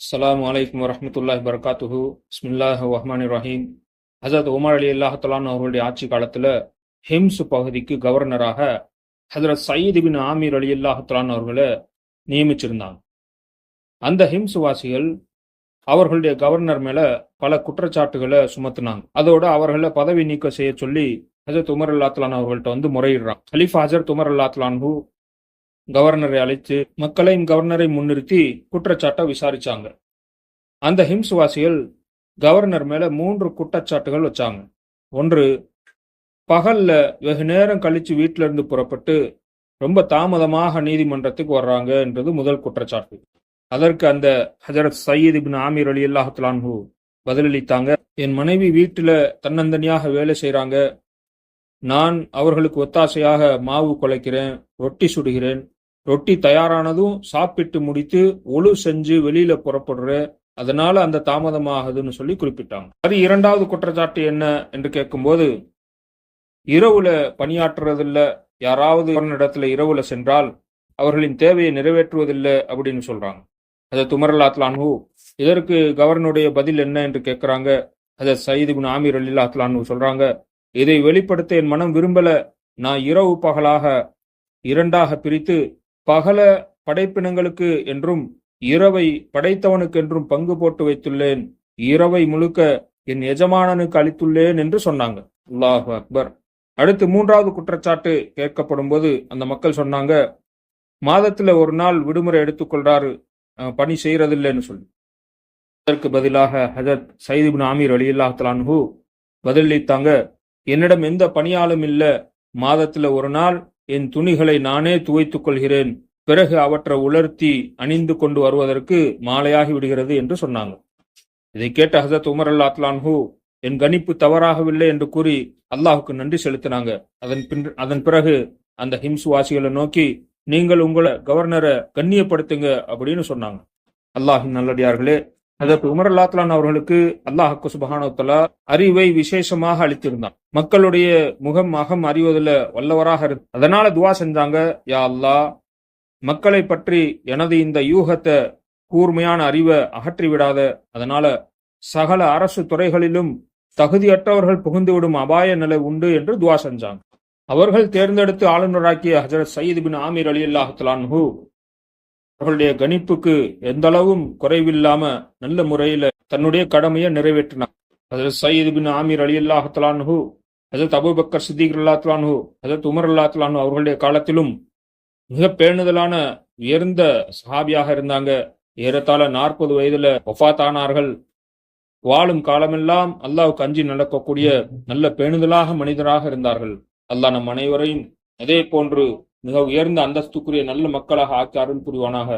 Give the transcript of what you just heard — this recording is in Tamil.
அஸ்லாம் வலைக்கம் வரமத்துல்லாஹ் வரகாத்துஹு ஸ்மில்லாஹ் ரஹ்மான் ரஹீம் ஹசரத் உமர் அலி அல்லாஹலான் அவர்களுடைய ஆட்சி காலத்தில் ஹிம்ஸ் பகுதிக்கு கவர்னராக ஹசரத் சயீது பின் ஆமீர் அலி அல்லாஹலான் அவர்களை நியமிச்சிருந்தாங்க. அந்த ஹிம்ஸ் வாசிகள் அவர்களுடைய கவர்னர் மேல பல குற்றச்சாட்டுகளை சுமத்துனாங்க. அதோட அவர்களை பதவி நீக்கம் செய்ய சொல்லி ஹசரத் உமர் அல்லாத்லான் அவர்கள்ட்ட வந்து முறையிடுறான் ஹலீஃபா ஹசரத் உமர் அல்லாத்லான்ஹூ கவர்னரை அழைத்து மக்களையும் கவர்னரை முன்னிறுத்தி குற்றச்சாட்டை விசாரிச்சாங்க. அந்த ஹிம்ஸ்வாசிகள் கவர்னர் மேல மூன்று குற்றச்சாட்டுகள் வச்சாங்க. ஒன்று பகல்ல வெகு நேரம் கழிச்சு வீட்டில இருந்து புறப்பட்டு ரொம்ப தாமதமாக நீதிமன்றத்துக்கு வர்றாங்க என்றது முதல் குற்றச்சாட்டு. அதற்கு அந்த ஹஜரத் சயீத் இபின் ஆமீர் அலி அல்லாஹலான்ஹூ பதிலளித்தாங்க என் மனைவி வீட்டில் தன்னந்தனியாக வேலை செய்கிறாங்க நான் அவர்களுக்கு ஒத்தாசையாக மாவு குலைக்கிறேன் ரொட்டி சுடுகிறேன் ரொட்டி தயாரானதும் சாப்பிட்டு முடித்து ஒழு செஞ்சு வெளியில புறப்படுற அதனால அந்த தாமதமாகுதுன்னு சொல்லி குறிப்பிட்டாங்க. அது இரண்டாவது குற்றச்சாட்டு என்ன என்று கேட்கும்போது இரவுல பணியாற்றுறதில்ல யாராவது இடத்துல இரவுல சென்றால் அவர்களின் தேவையை நிறைவேற்றுவதில்லை அப்படின்னு சொல்றாங்க. அதை துமரல்லாத்லான்ஹூ இதற்கு கவர்னருடைய பதில் என்ன என்று கேட்கிறாங்க? அதை சயீது குன் ஆமீர் அல்லாத்லான்ஹூ சொல்றாங்க இதை வெளிப்படுத்த என் மனம் விரும்பல. நான் இரவு பகலாக இரண்டாக பிரித்து பகல படைப்பினங்களுக்கு என்றும் இரவை படைத்தவனுக்கு என்றும் பங்கு போட்டு வைத்துள்ளேன். இரவை முழுக்க என் எஜமானனுக்கு அளித்துள்ளேன் என்று சொன்னாங்க. அல்லாஹு அக்பர். அடுத்து மூன்றாவது குற்றச்சாட்டு கேட்கப்படும் போது அந்த மக்கள் சொன்னாங்க மாதத்துல ஒரு நாள் விடுமுறை எடுத்துக்கொள்றாரு. பணி செய்யறதில்லைன்னு சொல்லி. அதற்கு பதிலாக ஹஜத் சைதிபின் ஆமீர் அலி அல்லாஹலான்ஹூ பதிலளித்தாங்க என்னிடம் எந்த பணியாளும் இல்லை. மாதத்துல ஒரு நாள் என் துணிகளை நானே துவைத்துக் கொள்கிறேன். பிறகு அவற்றை உலர்த்தி அணிந்து கொண்டு வருவதற்கு மாலையாகி விடுகிறது என்று சொன்னாங்க. இதை கேட்ட ஹசத் உமர் அல்லாத்லான்ஹூ என் கணிப்பு தவறாகவில்லை என்று கூறி அல்லாஹுக்கு நன்றி செலுத்தினாங்க. அதன் பின் அதன் பிறகு அந்த ஹிம்ஸ் வாசிகளை நோக்கி நீங்கள் உங்களை கவர்னரை கண்ணியப்படுத்துங்க அப்படின்னு சொன்னாங்க. அல்லாஹின் நல்லடியார்களே அதற்கு உமர் அல்லாத்லான் அவர்களுக்கு அல்லாஹுக்கு சுபஹானத்தலா அறிவை விசேஷமாக அளித்திருந்தான். மக்களுடைய முகம் அகம் அறிவதில் வல்லவராக இரு அதனால துவா செஞ்சாங்க யா அல்லாஹ் மக்களை பற்றி எனது இந்த யூகத்தை கூர்மையான அறிவை அகற்றி விடாத அதனால சகல அரசு துறைகளிலும் தகுதியற்றவர்கள் புகுந்துவிடும் அபாய நிலை உண்டு என்று துவா செஞ்சாங்க. அவர்கள் தேர்ந்தெடுத்து ஆளுநராக்கிய ஹஜரத் சயீத் பின் ஆமீர் அலி அல்லாஹலான்ஹூ அவர்களுடைய கணிப்புக்கு எந்த அளவும் குறைவில்லாம நல்ல முறையில தன்னுடைய கடமையை நிறைவேற்றினார். ஹஜரத் சயீது பின் ஆமீர் அலி அல்லாஹலான்ஹூ ஹஜரத் அபுபக்கர் சித்திக் அல்லாத்லான்ஹு ஹஜரத் உமர் அல்லாத்லான்ஹு அவர்களுடைய காலத்திலும் மிக பேணுதலான உயர்ந்த சஹாபியாக இருந்தாங்க. ஏறத்தாழ நாற்பது வயதுல ஒஃபாத்தானார்கள் வாழும் காலமெல்லாம் அல்லாவுக்கு அஞ்சி நடக்கக்கூடிய நல்ல பேணுதலாக மனிதராக இருந்தார்கள். அல்லாஹ் நம் அனைவரையும் அதே போன்று மிக உயர்ந்த அந்தஸ்துக்குரிய நல்ல மக்களாக ஆக்கி அருள் புரிவானாக.